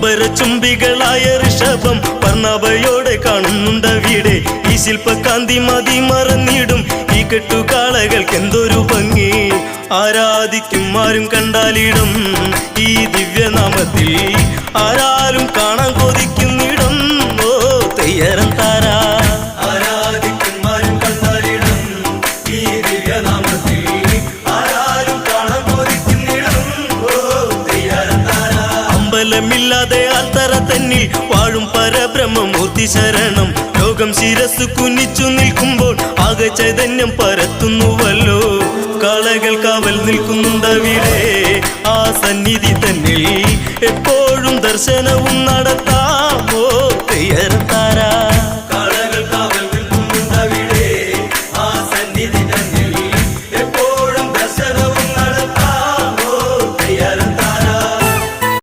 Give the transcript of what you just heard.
അമ്പരചുംബികളായ ഋഷഭം വർണവയോടെ കാണുന്നുണ്ട് വീടെ. ഈ ശില്പകാന്തി മതി മറന്നിടും. ഈ കെട്ടുകാളകൾക്ക് എന്തൊരു ഭംഗി. ആരാധിക്കും ആരും കണ്ടാലിടും. ഈ ദിവ്യനാമത്തിൽ ആരാലും കാണാൻ കൊതിക്കുന്നിടും. ഓ തെയ്യരം ആരാധിക്കും ആരും കണ്ടാലിടും. ഈ ദിവ്യനാമത്തിൽ അമ്പലമില്ലാതെ ആൽത്തറ തന്നിൽ വാഴും പരബ്രഹ്മമൂർത്തി ശരണം. ലോകം ശിരസ് കുനിച്ചു നിൽക്കുമ്പോൾ ആകെ ചൈതന്യം പരത്തുന്നുവല്ലോ. കാളകൾ കാവൽ നിൽക്കുന്നുണ്ടവിടെ ആ സന്നിധി തന്നിൽ എപ്പോഴും ദർശനവും നടത്ത.